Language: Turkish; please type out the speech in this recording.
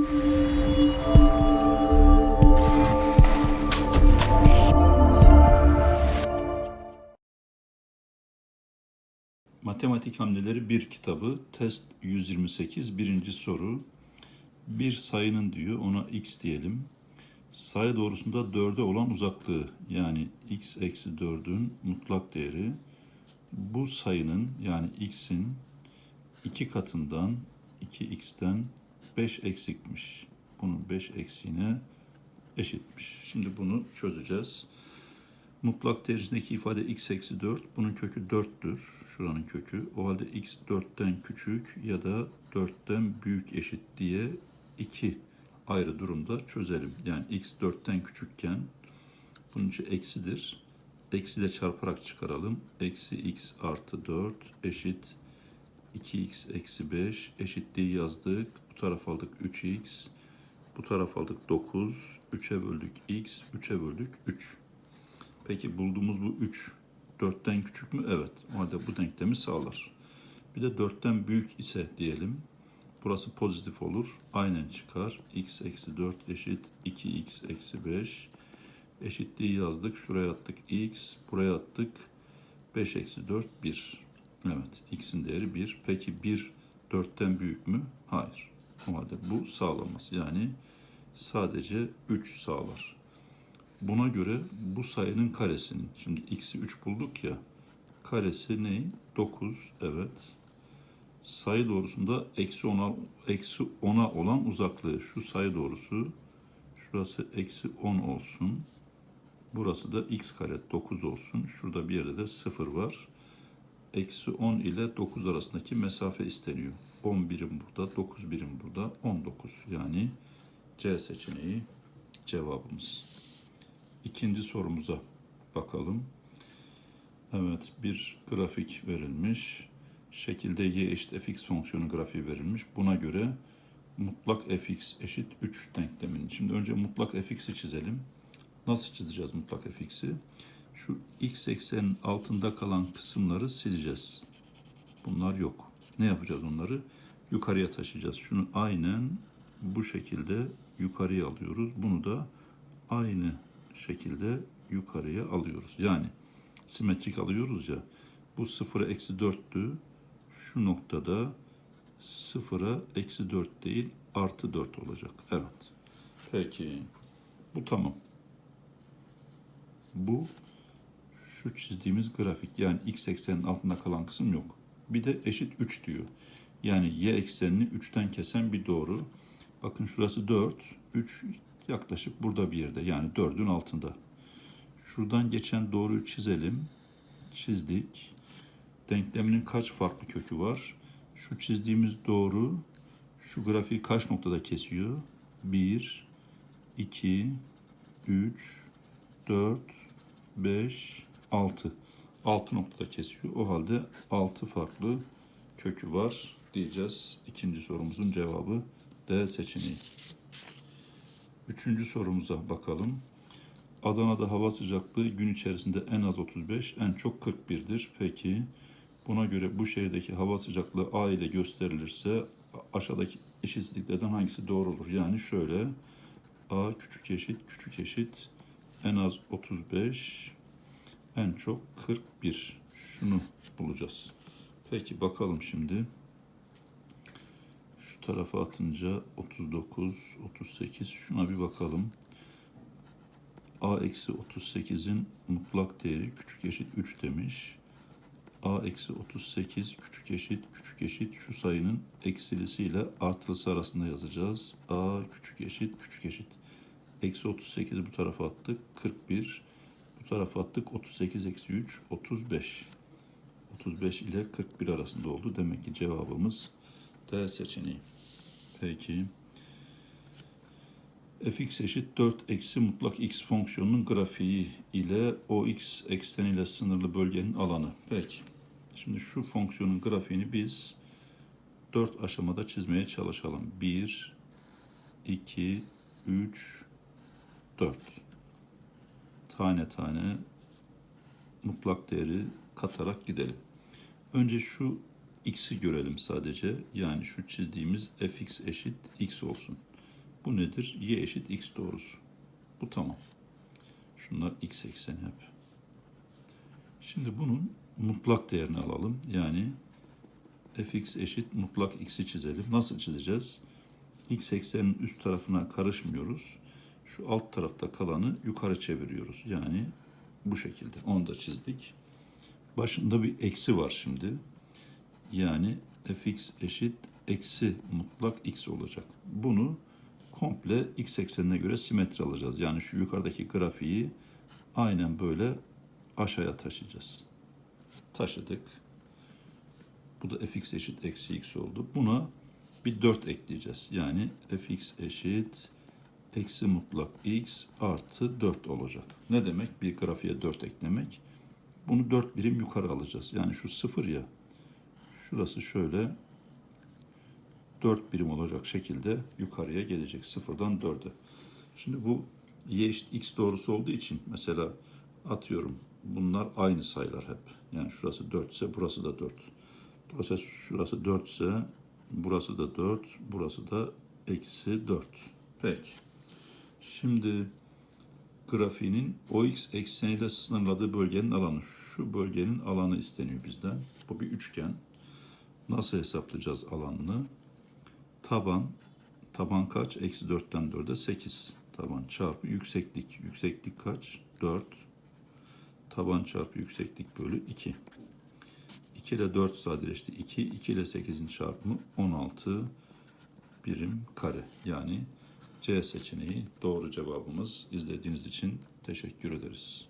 Matematik Hamleleri 1 kitabı test 128 birinci soru. Bir sayının diyor ona x diyelim. Sayı doğrusunda 4'e olan uzaklığı yani x eksi 4'ün mutlak değeri bu sayının yani x'in iki katından 2x'ten 5 eksikmiş. Bunun 5 eksiğine eşitmiş. Şimdi bunu çözeceğiz. Mutlak derecesindeki ifade x eksi 4. Bunun kökü 4'tür. Şuranın kökü. O halde x 4'ten küçük ya da 4'ten büyük eşit diye iki ayrı durumda çözelim. Yani x 4'ten küçükken bunun için eksidir. Eksi de çarparak çıkaralım. Eksi x artı 4 eşit 2x eksi 5 eşitliği yazdık. Bu taraf aldık 3x. Bu taraf aldık 9. 3'e böldük x. 3'e böldük 3. Peki bulduğumuz bu 3 4'ten küçük mü? Evet. O halde bu denklemi sağlar. Bir de 4'ten büyük ise diyelim. Burası pozitif olur. Aynen çıkar. x eksi 4 eşit 2x eksi 5. Eşitliği yazdık. Şuraya attık x. Buraya attık. 5 eksi 4 1. Evet. x'in değeri 1. Peki 1 4'ten büyük mü? Hayır. Halde bu sağlamaz. Yani sadece 3 sağlar. Buna göre bu sayının karesinin, şimdi x'i 3 bulduk ya, karesi ne? 9, evet. Sayı doğrusunda eksi 10'a eksi 10'a olan uzaklığı, şu sayı doğrusu, şurası eksi 10 olsun. Burası da x kare 9 olsun. Şurada bir yerde de 0 var. Eksi 10 ile 9 arasındaki mesafe isteniyor. 10 birim burada, 9 birim burada, 19. Yani C seçeneği cevabımız. İkinci sorumuza bakalım. Evet bir grafik verilmiş. Şekilde y eşit fx fonksiyonu grafiği verilmiş. Buna göre mutlak fx eşit 3 denkleminin. Şimdi önce mutlak fx'i çizelim. Nasıl çizeceğiz mutlak fx'i? Şu x eksenin altında kalan kısımları sileceğiz. Bunlar yok. Ne yapacağız onları? Yukarıya taşıyacağız. Şunu aynen bu şekilde yukarıya alıyoruz. Bunu da aynı şekilde yukarıya alıyoruz. Yani simetrik alıyoruz ya. Bu sıfıra eksi dörttü. Şu noktada sıfıra eksi dört değil artı dört olacak. Evet. Peki. Bu tamam. Bu şu çizdiğimiz grafik. Yani x eksenin altında kalan kısım yok. Bir de eşit 3 diyor. Yani y eksenini 3'ten kesen bir doğru. Bakın şurası 4. 3 yaklaşık burada bir yerde. Yani 4'ün altında. Şuradan geçen doğruyu çizelim. Çizdik. Denkleminin kaç farklı kökü var? Şu çizdiğimiz doğru şu grafiği kaç noktada kesiyor? 1, 2, 3, 4, 5, 6. 6 noktada kesiyor. O halde 6 farklı kökü var diyeceğiz. İkinci sorumuzun cevabı D seçeneği. Üçüncü sorumuza bakalım. Adana'da hava sıcaklığı gün içerisinde en az 35, en çok 41'dir. Peki buna göre bu şehirdeki hava sıcaklığı A ile gösterilirse aşağıdaki eşitsizliklerden hangisi doğru olur? Yani şöyle A küçük eşit küçük eşit en az 35 en çok 41. Şunu bulacağız. Peki bakalım şimdi. Şu tarafa atınca 39, 38 şuna bir bakalım. A eksi 38'in mutlak değeri küçük eşit 3 demiş. A eksi 38 küçük eşit küçük eşit şu sayının eksilisiyle artılısı arasında yazacağız. A küçük eşit küçük eşit. Eksi 38 bu tarafa attık 41. Tarafa attık 38 eksi 3 35. 35 ile 41 arasında oldu. Demek ki cevabımız D seçeneği. Peki. fx eşit 4 eksi mutlak x fonksiyonunun grafiği ile o x ekseniyle sınırlı bölgenin alanı. Peki. Şimdi şu fonksiyonun grafiğini biz 4 aşamada çizmeye çalışalım. 1, 2, 3, 4. Tane tane mutlak değeri katarak gidelim. Önce şu x'i görelim sadece. Yani şu çizdiğimiz fx eşit x olsun. Bu nedir? Y eşit x doğrusu. Bu tamam. Şunlar x ekseni hep. Şimdi bunun mutlak değerini alalım. Yani fx eşit mutlak x'i çizelim. Nasıl çizeceğiz? X eksenin üst tarafına karışmıyoruz. Şu alt tarafta kalanı yukarı çeviriyoruz. Yani bu şekilde. Onu da çizdik. Başında bir eksi var şimdi. Yani fx eşit eksi mutlak x olacak. Bunu komple x eksenine göre simetri alacağız. Yani şu yukarıdaki grafiği aynen böyle aşağıya taşıyacağız. Taşıdık. Bu da fx eşit eksi x oldu. Buna bir 4 ekleyeceğiz. Yani fx eşit eksi mutlak x artı 4 olacak. Ne demek? Bir grafiğe 4 eklemek. Bunu 4 birim yukarı alacağız. Yani şu 0 ya. Şurası şöyle 4 birim olacak şekilde yukarıya gelecek. Sıfırdan 4'e. Şimdi bu y eşit x doğrusu olduğu için mesela atıyorum bunlar aynı sayılar hep. Yani şurası 4 ise burası da 4. Dolayısıyla şurası 4 ise burası da 4, burası da eksi 4. Peki. Şimdi grafiğinin OX ekseniyle sınırladığı bölgenin alanı. Şu bölgenin alanı isteniyor bizden. Bu bir üçgen. Nasıl hesaplayacağız alanını? Taban, taban kaç? Eksi 4'ten 4'e 8. Taban çarpı yükseklik. Yükseklik kaç? 4. Taban çarpı yükseklik bölü 2. 2 ile 4 sadeleşti. 2, 2 ile 8'in çarpımı 16 birim kare. Yani C seçeneği doğru cevabımız. İzlediğiniz için teşekkür ederiz.